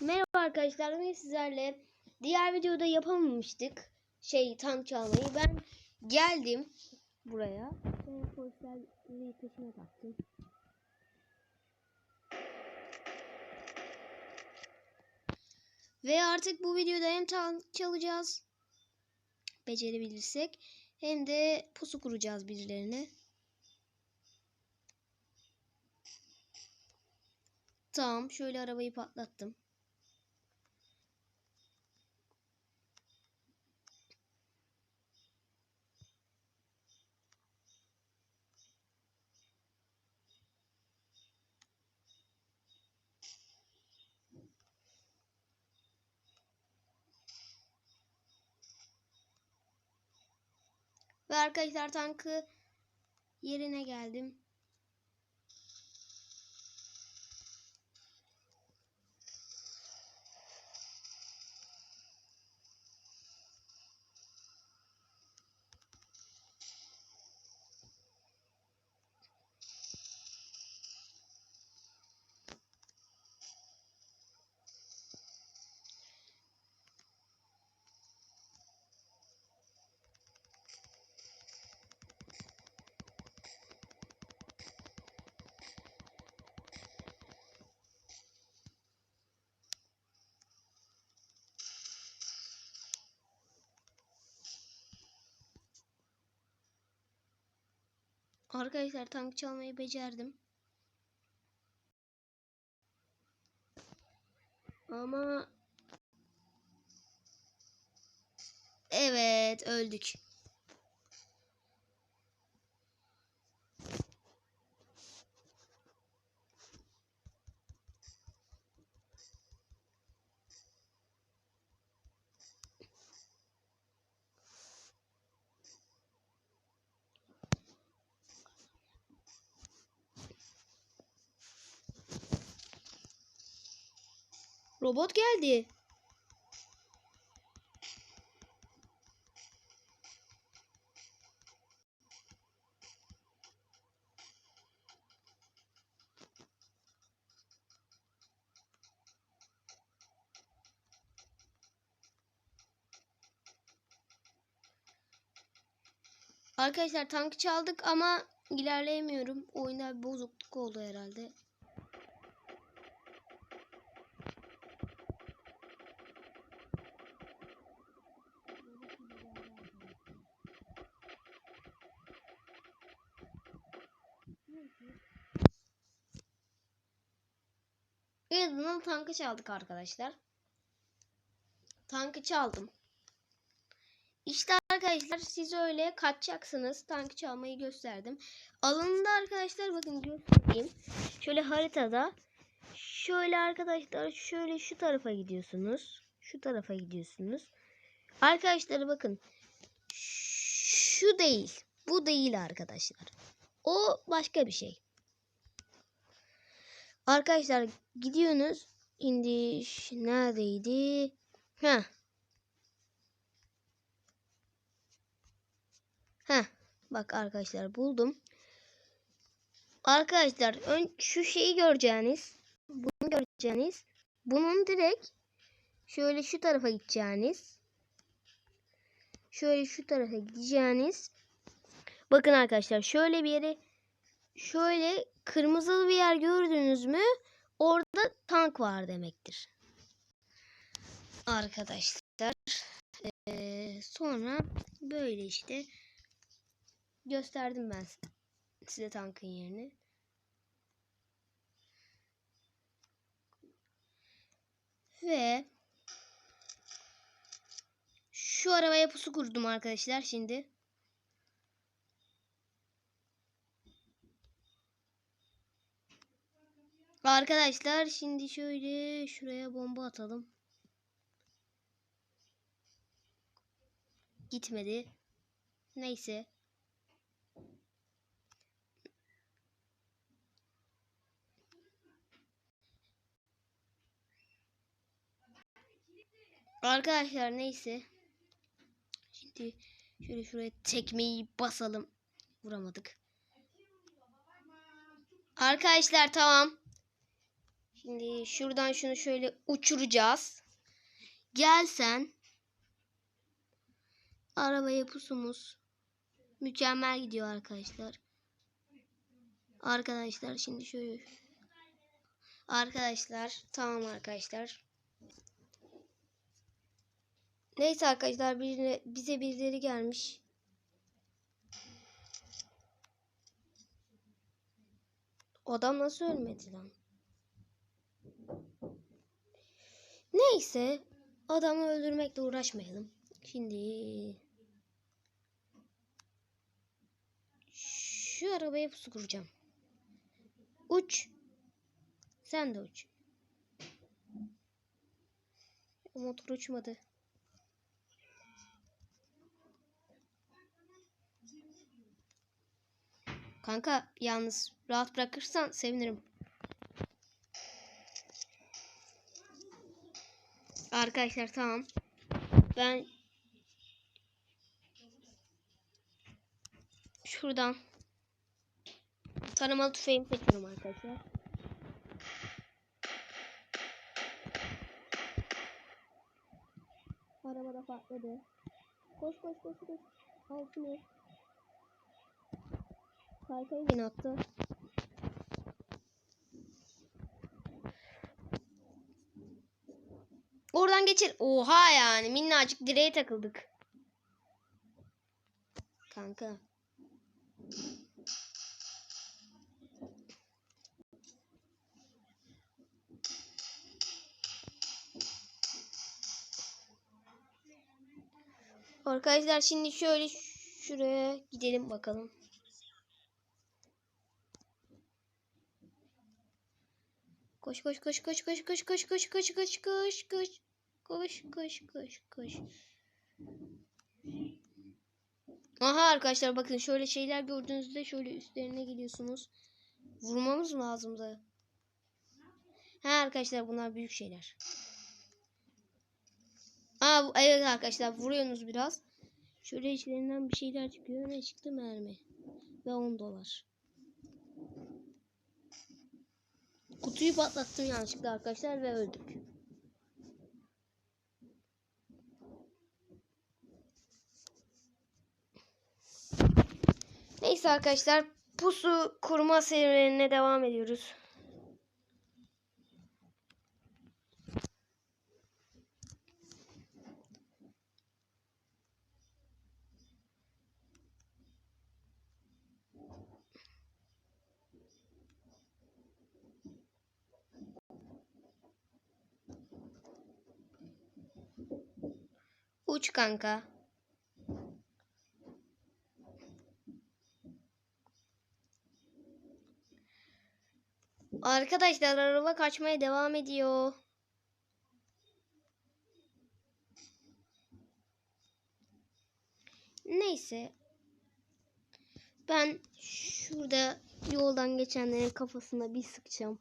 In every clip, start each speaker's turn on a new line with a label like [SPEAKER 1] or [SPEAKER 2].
[SPEAKER 1] Merhaba arkadaşlar. Bugün sizlerle diğer videoda yapamamıştık. Şey tank çalmayı. Ben geldim buraya. Ve polisleri peşime taktım. Ve artık bu videoda hem tank çalacağız. Becerebilirsek. Hem de pusu kuracağız birilerine. Tamam. Şöyle arabayı patlattım. Ve arkadaşlar tankı yerine geldim. Arkadaşlar tank çalmayı becerdim. Ama Evet öldük. Robot geldi. Arkadaşlar tankı çaldık ama ilerleyemiyorum. Oyunda bir bozukluk oldu herhalde. En azından tankı çaldık arkadaşlar. Tankı çaldım. İşte arkadaşlar siz öyle kaçacaksınız. Tankı çalmayı gösterdim. Alanında arkadaşlar bakın göstereyim. Şöyle haritada şöyle arkadaşlar şöyle şu tarafa gidiyorsunuz. Şu tarafa gidiyorsunuz. Arkadaşlar bakın. Şu değil. Bu değil arkadaşlar. O başka bir şey. Arkadaşlar gidiyorsunuz. Şimdi neredeydi? Ha. Ha. Bak arkadaşlar buldum. Arkadaşlar ön şu şeyi göreceğiniz, bunu göreceğiniz, bunun direkt şöyle şu tarafa gideceğiniz. Şöyle şu tarafa gideceğiniz. Bakın arkadaşlar şöyle bir yere şöyle kırmızılı bir yer gördünüz mü orada tank var demektir. Arkadaşlar eee, sonra böyle işte gösterdim ben size tankın yerini. Ve şu arabaya pusu kurdum arkadaşlar şimdi. Arkadaşlar şimdi şöyle şuraya bomba atalım. Gitmedi. Neyse. Arkadaşlar neyse. Şimdi şöyle şuraya tekmeyi basalım. Vuramadık. Arkadaşlar tamam. Şimdi şuradan şunu şöyle uçuracağız. Gel sen. Arabaya pusumuz. Mükemmel gidiyor arkadaşlar. Arkadaşlar şimdi şöyle. Arkadaşlar tamam arkadaşlar. Neyse arkadaşlar birine, bize birileri gelmiş. Adam nasıl ölmedi lan? Neyse adamı öldürmekle uğraşmayalım. Şimdi şu arabaya pusu kuracağım. Uç. Sen de uç. Motor uçmadı. Kanka yalnız rahat bırakırsan sevinirim. Arkadaşlar tamam. Ben şuradan taramalı tüfeğimi seçiyorum arkadaşlar. Arabada patladı. Koş koş koş koş. Al şunu. Yine attı. Oradan geçir. Oha yani minnacık direğe takıldık. Kanka. Arkadaşlar şimdi şöyle şuraya gidelim bakalım. Koş koş koş koş koş koş koş koş koş koş koş koş koş koş koş koş. Aha arkadaşlar bakın şöyle şeyler gördüğünüzde şöyle üstlerine geliyorsunuz. Vurmamız mı lazımdı? Ha arkadaşlar bunlar büyük şeyler. Aa evet arkadaşlar vuruyorsunuz biraz. Şöyle içlerinden bir şeyler çıkıyor. Ne çıktı mermi. Ve 10 dolar. Kutuyu patlattım yanlışlıkla arkadaşlar ve öldük. Neyse arkadaşlar pusu kurma serilerine devam ediyoruz. Uç kanka. Arkadaşlar araba kaçmaya devam ediyor. Neyse. Ben şurada yoldan geçenlerin kafasına bir sıkacağım.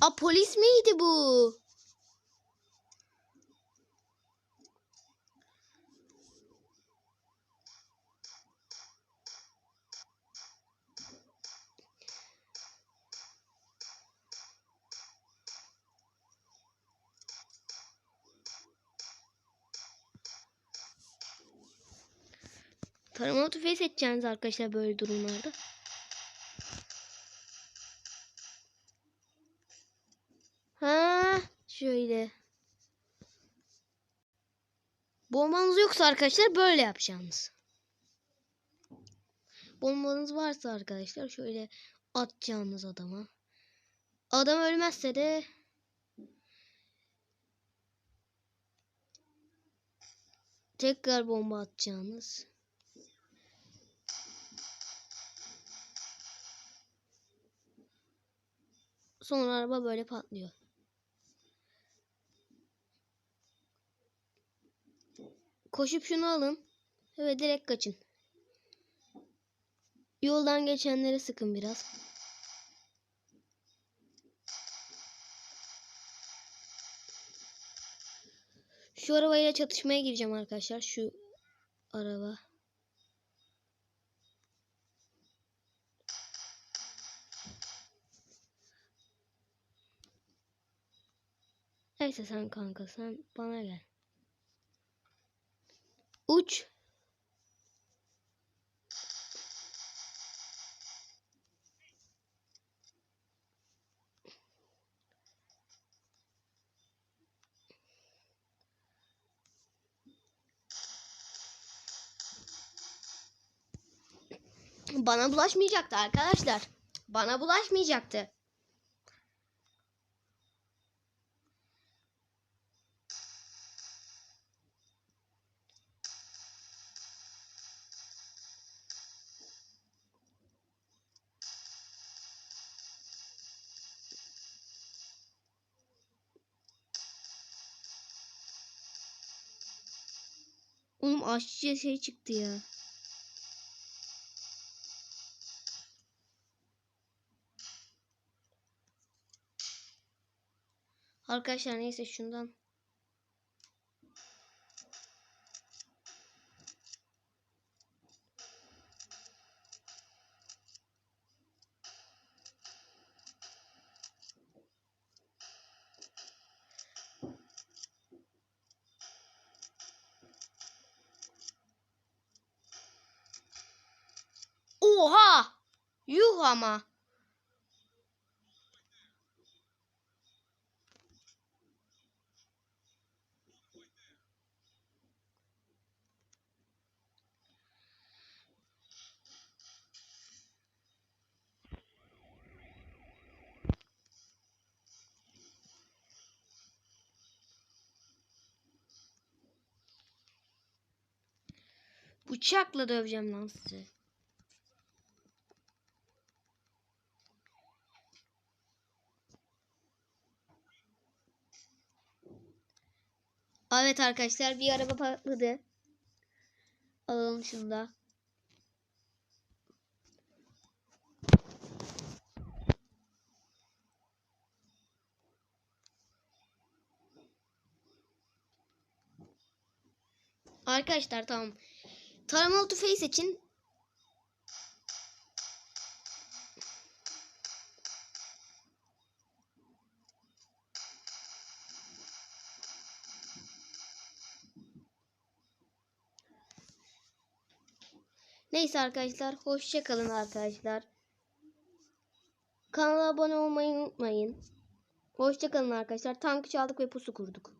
[SPEAKER 1] A polis miydi bu? Taramalı tüfeği seçeceğiniz arkadaşlar böyle durumlarda. Ha, şöyle. Bombanız yoksa arkadaşlar böyle yapacaksınız. Bombanız varsa arkadaşlar şöyle atacağınız adama. Adam ölmezse de tekrar bomba atacağınız. Sonra araba böyle patlıyor. koşup şunu alın ve direkt kaçın. Yoldan geçenlere sıkın biraz. Şu arabayla çatışmaya gireceğim arkadaşlar. Şu araba. Neyse sen kanka sen bana gel. Bana bulaşmayacaktı arkadaşlar. Bana bulaşmayacaktı. Oğlum aşçıya şey çıktı ya. Arkadaşlar neyse şundan. Oha! Yuh ama. Bıçakla döveceğim lan sizi. Evet arkadaşlar bir araba patladı. Alalım şunu da. Arkadaşlar tamam. Taramalı tüfeği seçin. Neyse arkadaşlar hoşça kalın arkadaşlar. Kanala abone olmayı unutmayın. Hoşça kalın arkadaşlar. Tankı çaldık ve pusu kurduk.